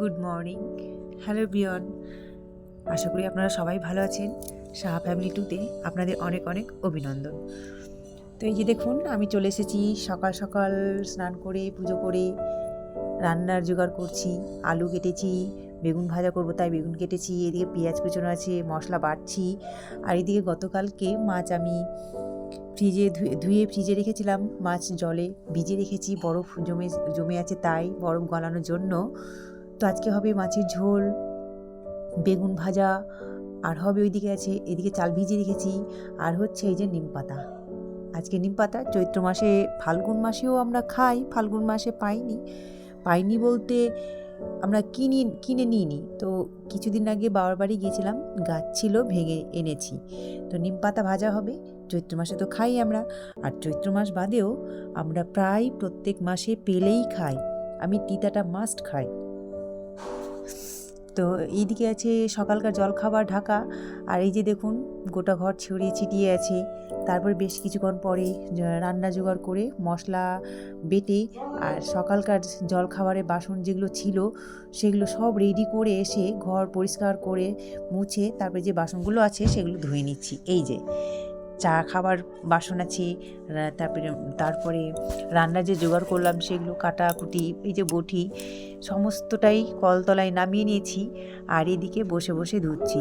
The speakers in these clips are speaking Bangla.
Good morning. হ্যালো বিয়ন। আশা করি আপনারা সবাই ভালো আছেন। সাহা ফ্যামিলি টুতে আপনাদের অনেক অনেক অভিনন্দন। তো এই যে দেখুন, আমি চলে এসেছি। সকাল সকাল স্নান করে, পুজো করে, রান্নার জোগাড় করছি, আলু কেটেছি, বেগুন ভাজা করব তাই বেগুন কেটেছি, এদিকে পেঁয়াজ কুচনো আছে, মশলা বাটছি। আর এদিকে গতকালকে মাছ আমি ফ্রিজে ধুয়ে ধুয়ে ফ্রিজে রেখেছিলাম। মাছ জলে ভিজে রেখেছি। বরফ জমে জমে আছে তাই, বরফ গলানোর জন্য। তো আজকে হবে মাছের ঝোল, বেগুন ভাজা, আর হবে ওইদিকে আছে, এদিকে চাল ভিজিয়ে রেখেছি, আর হচ্ছে এই যে নিম পাতা। আজকে নিম পাতা, চৈত্র মাসে ফাল্গুন মাসেও আমরা খাই, ফাল্গুন মাসে পাইনি। পাইনি বলতে আমরা কিনি, কিনে নিইনি। তো কিছুদিন আগে বাবার বাড়ি গিয়েছিলাম, গাছ ছিল, ভেঙে এনেছি। তো নিম পাতা ভাজা হবে, চৈত্র মাসে তো খাই আমরা। আর চৈত্র মাস বাদেও আমরা প্রায় প্রত্যেক মাসে পেলেই খাই। আমি তিতাটা মাস্ট খাই। তো এইদিকে আছে সকালকার জলখাবার ঢাকা। আর এই যে দেখুন, গোটা ঘর ছড়িয়ে ছিটিয়ে আছে। তারপরে বেশ কিছুক্ষণ পরে রান্না জোগাড় করে মশলা বেটে আর সকালকার জলখাবারের বাসন যেগুলো ছিল, সেগুলো সব রেডি করে এসে ঘর পরিষ্কার করে মুছে তারপরে যে বাসনগুলো আছে, সেগুলো ধুয়ে নিচ্ছি। এই যে চা খাবার বাসন আছে তারপরে তারপরে রান্না যে জোগাড় করলাম সেগুলো কাটাকুটি এই যে বটি, সমস্তটাই কলতলায় নামিয়ে নিয়েছি আর এদিকে বসে বসে ধুচ্ছি।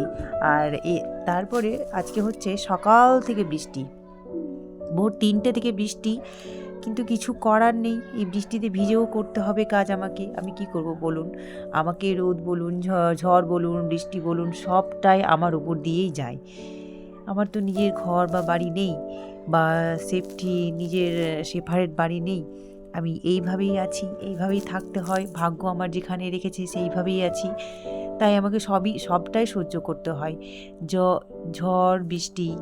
আর এ, তারপরে আজকে হচ্ছে সকাল থেকে বৃষ্টি। ভোর তিনটে থেকে বৃষ্টি, কিন্তু কিছু করার নেই। এই বৃষ্টিতে ভিজেও করতে হবে কাজ আমাকে। আমি কি করব বলুন? আমাকে রোদ বলুন ঝড় বলুন, বৃষ্টি বলুন, সবটাই আমার উপর দিয়েই যায়। আমার তো নিজের ঘর বা বাড়ি নেই বা সেফটি নিজের সেফারেট বাড়ি নেই। আমি এইভাবেই আছি, এইভাবেই থাকতে হয়। ভাগ্য আমার যেখানে রেখেছে সেইভাবেই আছি। তাই আমাকে সবই, সবটাই সহ্য করতে হয়। জ, ঝড়, বৃষ্টি,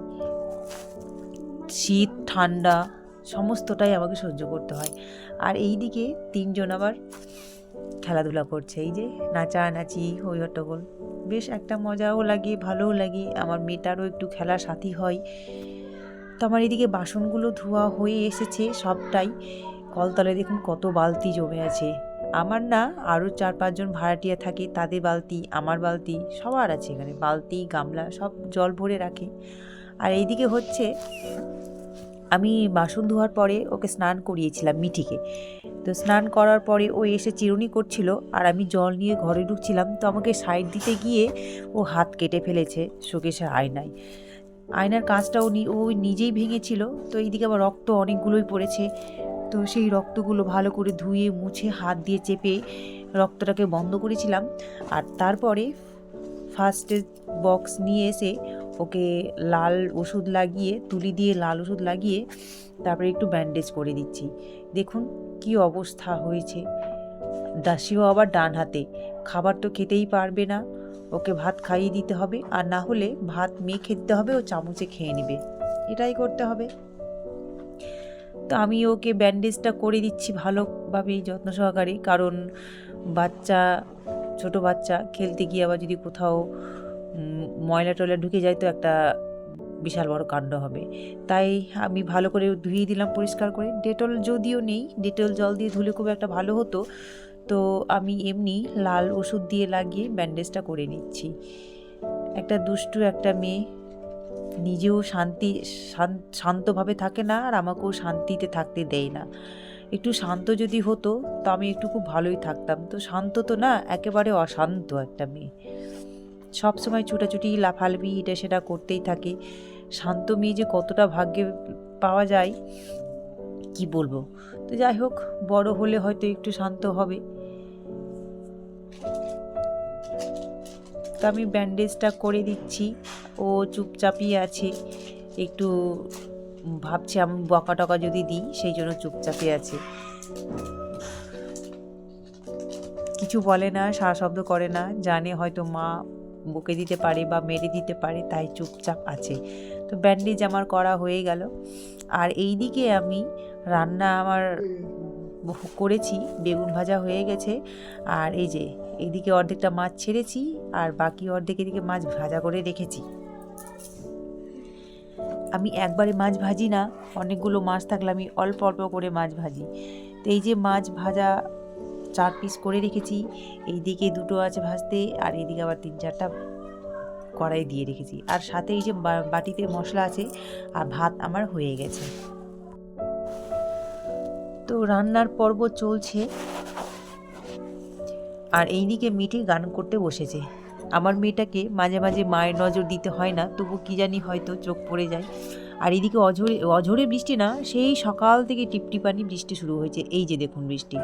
শীত, ঠান্ডা, সমস্তটাই আমাকে সহ্য করতে হয়। আর এই দিকে তিনজন আবার খেলাধুলা করছে। এই যে নাচানাচি হই হট্টগোল। বেশ একটা মজাও লাগে, ভালোও লাগে। আমার মেয়েটারও একটু খেলার সাথী হয়। তো আমার এদিকে বাসনগুলো ধোয়া হয়ে এসেছে সবটাই। কলতলায় দেখুন কত বালতি জমে আছে। আমার না আরও চার পাঁচজন ভাড়াটিয়া থাকে, তাদের বালতি, আমার বালতি, সবার আছে এখানে। বালতি, গামলা, সব জল ভরে রাখে। আর এইদিকে হচ্ছে আমি বাসন ধোয়ার পরে ওকে স্নান করিয়েছিলাম মিঠিকে। তো স্নান করার পরে ও এসে চিরুনি করছিল আর আমি জল নিয়ে ঘরে ঢুকছিলাম। তো আমাকে সাইড দিতে গিয়ে ও হাত কেটে ফেলেছে শোকেশের আয়নায়। আয়নার কাঁচটা ও নি- ও নিজেই ভেঙেছিল। তো এইদিকে আবার রক্ত অনেকগুলোই পড়েছে। তো সেই রক্তগুলো ভালো করে ধুয়ে, মুছে, হাত দিয়ে চেপে রক্তটাকে বন্ধ করেছিলাম। আর তারপরে ফার্স্ট বক্স নিয়ে এসে ওকে লাল ওষুধ লাগিয়ে, তুলি দিয়ে লাল ওষুধ লাগিয়ে তারপরে একটু ব্যান্ডেজ করে দিচ্ছি। দেখুন কি অবস্থা হয়েছে। দাসিও আবার ডান হাতে। খাবার তো খেতেই পারবে না। ওকে ভাত খাইয়ে দিতে হবে আর না হলে ভাত মেখে দিতে হবে, ও চামচে খেয়ে নেবে। এটাই করতে হবে। তো আমি ওকে ব্যান্ডেজটা করে দিচ্ছি ভালোভাবেই যত্ন সহকারে। কারণ বাচ্চা, ছোট বাচ্চা, খেলতে গিয়ে আবার যদি কোথাও ময়লা টয়লা ঢুকে যায় তো একটা বিশাল বড় কাণ্ড হবে। তাই আমি ভালো করে ধুয়ে দিলাম পরিষ্কার করে। ডেটল যদিও নেই, ডেটল জল দিয়ে ধুলে খুব একটা ভালো হতো। তো আমি এমনি লাল ওষুধ দিয়ে লাগিয়ে ব্যান্ডেজটা করে নিচ্ছি। একটা দুষ্টু একটা মেয়ে নিজেও শান্তি শান্তভাবে থাকে না আর আমাকেও শান্তিতে থাকতে দেয় না। একটু শান্ত যদি হতো, তো আমি একটু খুব ভালোই থাকতাম। তো শান্ত তো না, একেবারে অশান্ত একটা মেয়ে। সব সময় ছুটাছুটি, লাফালাফি এটা সেটা করতেই থাকে। শান্ত মেয়ে যে কতটা ভাগ্যে পাওয়া যায়, কি বলব? তো যাই হোক, বড় হলে হয়তো একটু শান্ত হবে। তো আমি ব্যান্ডেজটা করে দিচ্ছি। ও চুপচাপই আছে। একটু ভাবছি আমি বকা টকা যদি দিই, সেই জন্য চুপচাপই আছে। কিছু বলে না, সারা শব্দ করে না। জানে হয়তো মা বকে দিতে পারে বা মেরে দিতে পারে তাই চুপচাপ আছে। তো ব্যান্ডেজ আমার করা হয়ে গেল। আর এই দিকে আমি রান্না আমার করেছি বেগুন ভাজা হয়ে গেছে। আর এই যে এইদিকে অর্ধেকটা মাছ ছেড়েছি আর বাকি অর্ধেক এদিকে মাছ ভাজা করে রেখেছি। আমি একবারে মাছ ভাজি না অনেকগুলো মাছ থাকলে আমি অল্প অল্প করে মাছ ভাজি। তো এই যে মাছ ভাজা চার পিস করে রেখেছি। এই দিকে দুটো আছে ভাজতে আর এইদিকে আবার তিন চারটা কড়াই দিয়ে রেখেছি। আর সাথে এই যে বাটিতে মশলা আছে আর ভাত আমার হয়ে গেছে। তো রান্নার পর্ব চলছে। আর এইদিকে মিঠি গান করতে বসেছে। আমার মেয়েটাকে মাঝে মাঝে মায়ের নজর দিতে হয় না, তবু কি জানি হয়তো চোখ পড়ে যায়। আর এদিকে অঝরে অঝরে বৃষ্টি না, সেই সকাল থেকে টিপটিপানি বৃষ্টি শুরু হয়েছে। এই যে দেখুন বৃষ্টি।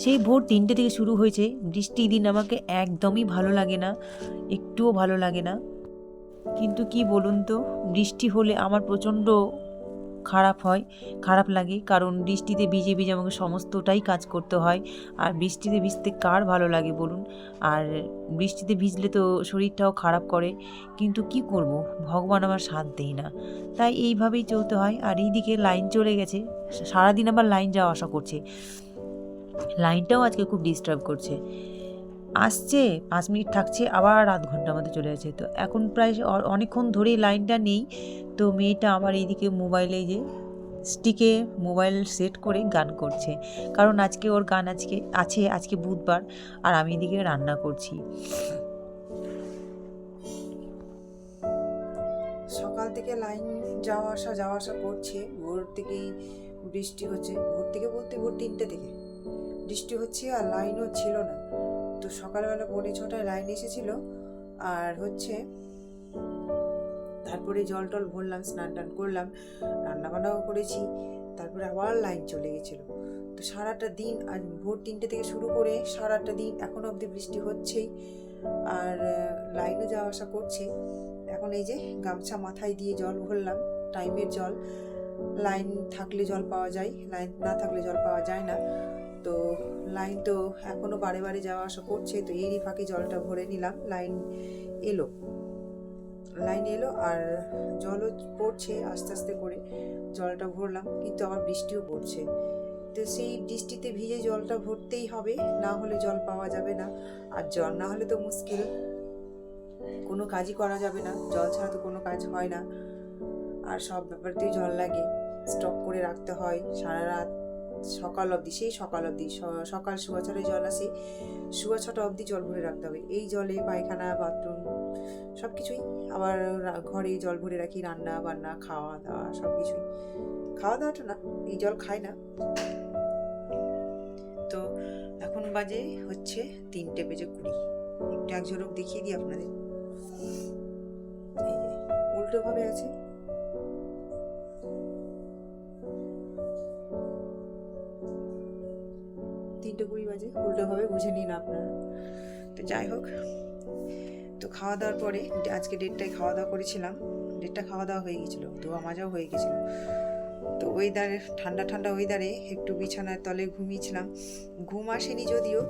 সেই ভোর তিনটে থেকে শুরু হয়েছে। বৃষ্টি দিন আমাকে একদমই ভালো লাগে না, একটুও ভালো লাগে না। কিন্তু কি বলুন তো, বৃষ্টি হলে আমার প্রচণ্ড খারাপ হয়, খারাপ লাগে। কারণ বৃষ্টিতে ভিজে ভিজে আমাকে সমস্তটাই কাজ করতে হয়। আর বৃষ্টিতে ভিজতে কার ভালো লাগে বলুন? আর বৃষ্টিতে ভিজলে তো শরীরটাও খারাপ করে। কিন্তু কি করব? ভগবান আমার সাথ দেয় না। তাই এইভাবেই চলতে হয়। আর এইদিকে লাইন চলে গেছে। সারাদিন আবার লাইন যাওয়া আসা করছে। লাইনটাও আজকে খুব ডিস্টার্ব করছে। আসছে, পাঁচ মিনিট থাকছে, আবার আধ ঘণ্টার মধ্যে চলে যাচ্ছে। তো এখন প্রায় অনেকক্ষণ ধরেই লাইনটা নেই। তো মেয়েটা আমার এইদিকে মোবাইলে যে স্টিকে মোবাইল সেট করে গান করছে। কারণ আজকে ওর গান আজকে, আছে আজকে বুধবার, আর আমি এদিকে রান্না করছি। সকাল থেকে লাইন যাওয়া আসা যাওয়া আসা করছে। ভোর থেকেই বৃষ্টি হচ্ছে। ভোর থেকে বলতে ভোর তিনটে থেকে। বৃষ্টি হচ্ছে আর লাইনও ছিল না। তো সকালবেলা পৌনে ছটায় লাইন এসেছিল আর হচ্ছে তারপরে জল টল ভরলাম, স্নান টান করলাম রান্না বান্নাও করেছি, তারপরে আবার লাইন চলে গেছিল। তো সারাটা দিন আজ ভোর তিনটে থেকে শুরু করে সারাটা দিন এখনও অবধি বৃষ্টি হচ্ছেই আর লাইনও যাওয়া আসা করছে। এখন এই যে গামছা মাথায় দিয়ে জল ভরলাম, টাইমের জল, লাইন থাকলে জল পাওয়া যায়, লাইন না থাকলে জল পাওয়া যায় না। তো লাইন তো এখনও বারে বারে যাওয়া আসা করছে, তো এরই ফাঁকে জলটা ভরে নিলাম, লাইন এলো। লাইন এলো আর জলও পড়ছে আস্তে আস্তে করে, জলটা ভরলাম, কিন্তু আবার বৃষ্টিও পড়ছে। তো সেই বৃষ্টিতে ভিজে জলটা ভরতেই হবে, না হলে জল পাওয়া যাবে না। আর জল না হলে তো মুশকিল, কোনো কাজই করা যাবে না, জল ছাড়া তো কোনো কাজ হয় না। আর সব ব্যাপারতেই জল লাগে, স্টক করে রাখতে হয়, সারা রাত সকাল অবধি, সেই সকাল অবধি সকাল শুয়া ছটায় জল আসে শুয়া ছটা অবধি জল ভরে রাখতে হবে। এই জলে পায়খানা, বাথরুম সব কিছুই আবার ঘরে জল ভরে রাখি, রান্না বান্না, খাওয়া দাওয়া সব কিছুই খাওয়া দাওয়াটা না, এই জল খায় না। তো এখন বাজে হচ্ছে তিনটে বেজে কুড়ি। একটু এক ঝলক দেখিয়ে দিই আপনাদের। এই যে উল্টো আছে। তিনটে কুড়ি বাজে উল্টো ভাবে বুঝে নিন আপনারা তো যাই হোক, তো খাওয়া দাওয়ার পরে আজকে ডেটটায় খাওয়া দাওয়া করেছিলাম। ডেটটা খাওয়া দাওয়া হয়ে গেছিল ধোয়া মাজাও হয়ে গেছিল। তো ওয়েদারে ঠান্ডা ঠান্ডা ওয়েদারে একটু বিছানার তলে ঘুমিয়েছিলাম। ঘুম আসেনি যদিও,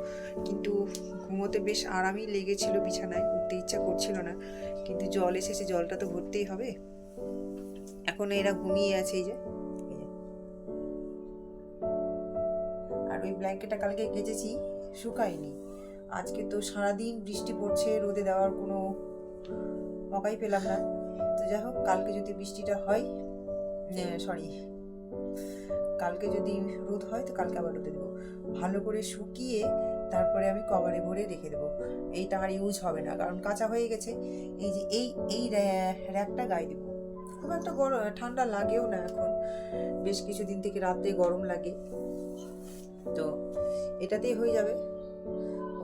কিন্তু ঘুমোতে বেশ আরামই লেগেছিল বিছানায়, উঠতে ইচ্ছা করছিল না। কিন্তু জল এসেছে, জলটা তো ভরতেই হবে। এখন এরা ঘুমিয়ে আছে এই যে। ব্ল্যাঙ্কেটটা কালকে কেচেছি শুকায়নি। আজকে তো সারাদিন বৃষ্টি পড়ছে, রোদে দেওয়ার কোনো মকাই পেলাম না। তো যাই হোক, কালকে যদি বৃষ্টিটা হয় সরি কালকে যদি রোদ হয়, তো কালকে আবার রোদে দেবো। ভালো করে শুকিয়ে তারপরে আমি কভারে ভরে রেখে দেবো। এইটা আর ইউজ হবে না, কারণ কাঁচা হয়ে গেছে। এই যে এই এই র্যা- র্যাকটা গায়ে দেবো। খুব একটা গরম ঠান্ডা লাগেও না এখন। বেশ কিছুদিন থেকে রাত্রে গরম লাগে। তো এটাতেই হয়ে যাবে।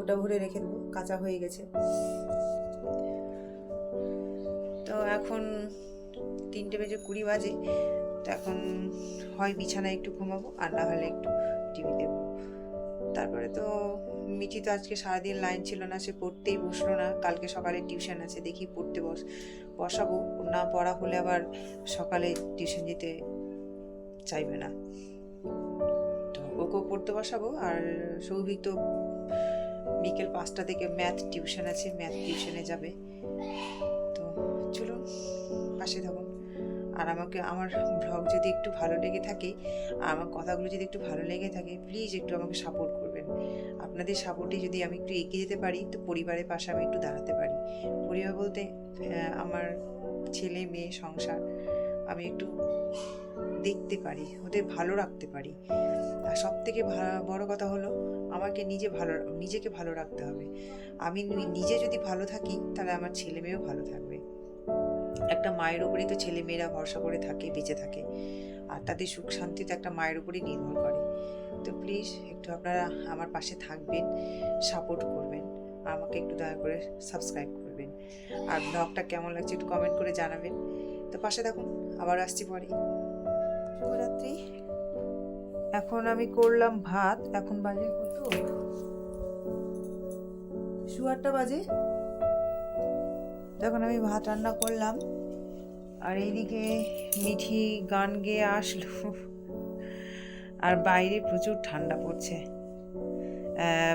ওটা ভরে রেখে দেবো, কাঁচা হয়ে গেছে। তো এখন তিনটে বেজে কুড়ি বাজে, তো এখন হয় বিছানায় একটু ঘুমাবো, আর না হলে একটু টিভি দেখব। তারপরে তো মিঠি তো আজকে সারাদিন লাইন ছিল না, সে পড়তেই বসল না। কালকে সকালে টিউশন আছে, দেখি পড়তে বস, বসাবো। না পড়া হলে আবার সকালে টিউশন যেতে চাইবে না। ওকেও পড়তে বসাবো। আর সৌভিক তো বিকেল পাঁচটা থেকে ম্যাথ টিউশন আছে ম্যাথ টিউশনে যাবে। তো চলুন, পাশে থাকুন। আর আমাকে, আমার ব্লগ যদি একটু ভালো লেগে থাকে, আর আমার কথাগুলো যদি একটু ভালো লেগে থাকে প্লিজ একটু আমাকে সাপোর্ট করবেন। আপনাদের সাপোর্টে যদি আমি একটু এগিয়ে যেতে পারি, তো পরিবারের পাশে আমি একটু দাঁড়াতে পারি। পরিবার বলতে আমার ছেলে, মেয়ে, সংসার, আমি একটু দেখতে পারি, ওদের ভালো রাখতে পারি। আর সব থেকে বড় কথা হলো আমাকে নিজে ভালো, নিজেকে ভালো রাখতে হবে। আমি নিজে যদি ভালো থাকি তাহলে আমার ছেলে মেয়েও ভালো থাকবে। একটা মায়ের উপরেই তো ছেলে মেয়েরা ভরসা করে থাকে, বেঁচে থাকে। আর তাদের সুখ শান্তি তো একটা মায়ের উপরেই নির্ভর করে। তো প্লিজ একটু আপনারা আমার পাশে থাকবেন সাপোর্ট করবেন। আমাকে একটু দয়া করে সাবস্ক্রাইব করবেন। আর ব্লগটা কেমন লাগছে একটু কমেন্ট করে জানাবেন। তো পাশে থাকুন, আবার আসছি পরে। শুভরাত্রি। এখন আমি করলাম ভাত, এখন বাজে কত? শু আটটা বাজে। তখন আমি ভাত রান্না করলাম। আর এইদিকে মিঠি গান গেয়ে আসলো। আর বাইরে প্রচুর ঠান্ডা পড়ছে।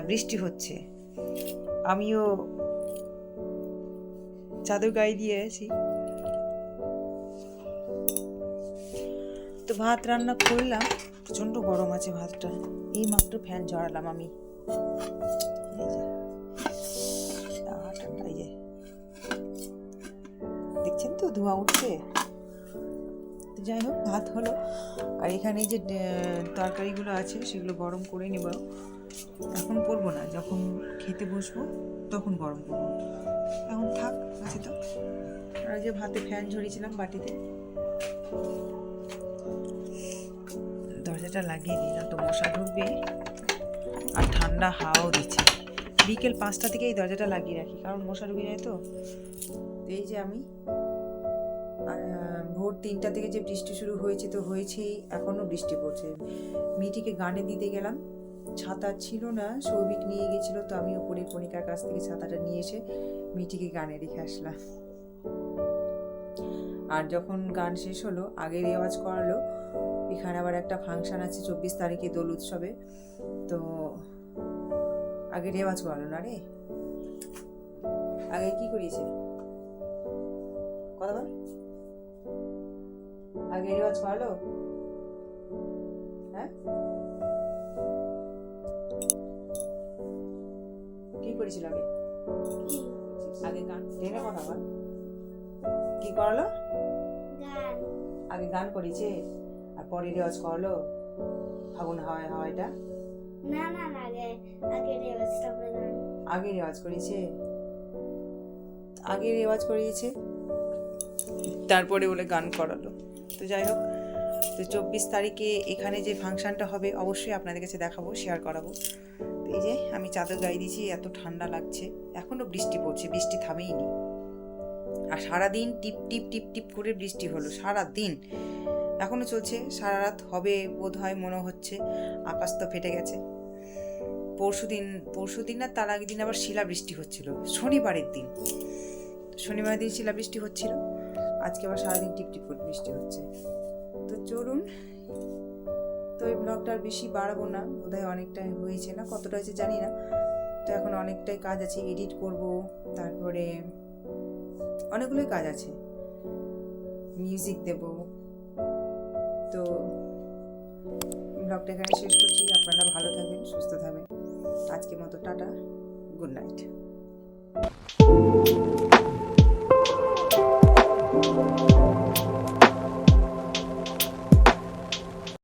বৃষ্টি হচ্ছে। আমিও চাদর গায়ে দিয়ে আছি। তো ভাত রান্না করলাম। প্রচণ্ড গরম আছে ভাতটা। এই মাত্র ফ্যান ঝরালাম আমি। দেখছেন তো, ধোঁয়া উঠছে? যাই হোক, ভাত হলো। আর এখানে যে তরকারিগুলো আছে, সেগুলো গরম করে নেব। এখন করব না, যখন খেতে বসবো, তখন গরম করব। এখন থাক, আছে তো। আর যে, ভাতে ফ্যান ঝরিয়েছিলাম বাটিতে। দরজাটা লাগিয়ে না তো মশা ঢুকবে। আর ঠান্ডা হাওয়াও দিচ্ছে। বিকেল পাঁচটা থেকে এই দরজাটা লাগিয়ে রাখি, কারণ মশা ঢুকে যায় তো। এই যে আমি। ভোর তিনটা থেকে যে বৃষ্টি শুরু হয়েছে তো হয়েছেই, এখনও বৃষ্টি পড়ছে। মিটিকে গানে দিতে গেলাম। ছাতা ছিল না, সৌভিক নিয়ে গেছিল, তো আমি উপরে কণিকার কাছ থেকে ছাতাটা নিয়ে এসে মিটিকে গানে রেখে আসলাম। আর যখন গান শেষ হলো আগের রেওয়াজ করালো এখানে আবার একটা ফাংশন আছে চব্বিশ তারিখে দোল উৎসবে। তো আগে রেওয়াজ করালো না রে? আগে কি করিয়েছে? কথা বল আগে রেওয়াজ করালো? হ্যাঁ? কি করেছিল আগে? আগে গান টেনে কথা বল। কি করালো? আগে গান করেছে? পরে রেওয়াজ করল? ফাগুন হাওয়ায় হাওয়াইটা না না না আগে আগে রেওয়াজ তারপরে গান আগে রেওয়াজ করেছে আগে রেওয়াজ করিয়েছে? তারপরে বলে গান করালো। তো যাই হোক তো চব্বিশ তারিখে এখানে যে ফাংশনটা হবে অবশ্যই আপনাদের কাছে দেখাবো শেয়ার করাবো। তো এই যে আমি চাদর গায়ে দিয়েছি এত ঠান্ডা লাগছে। এখনও বৃষ্টি পড়ছে বৃষ্টি থামেই নি আর সারাদিন টিপ টিপ টিপ টিপ করে বৃষ্টি হলো সারা দিন এখনও চলছে। সারা রাত হবে বোধ হয় মনে হচ্ছে। আকাশ তো ফেটে গেছে। পরশু দিন পরশু দিন না, তার আগের দিন আবার শিলাবৃষ্টি হচ্ছিল। শনিবারের দিন। শনিবারের দিন শিলাবৃষ্টি হচ্ছিল। আজকে আবার সারাদিন টিপ টিপ করে বৃষ্টি হচ্ছে। তো চলুন, তো এই ব্লগটা আর বেশি বাড়াবো না। বোধহয় অনেকটাই হয়েছে না, কতটা হয়েছে জানি না। তো এখন অনেকটাই কাজ আছে এডিট করব। তারপরে অনেকগুলোই কাজ আছে। মিউজিক দেব। তো ব্লগটা এখানে শেষ করছি। আপনারা ভালো থাকবেন, সুস্থ থাকবেন। আজকে মতো টাটা গুড নাইট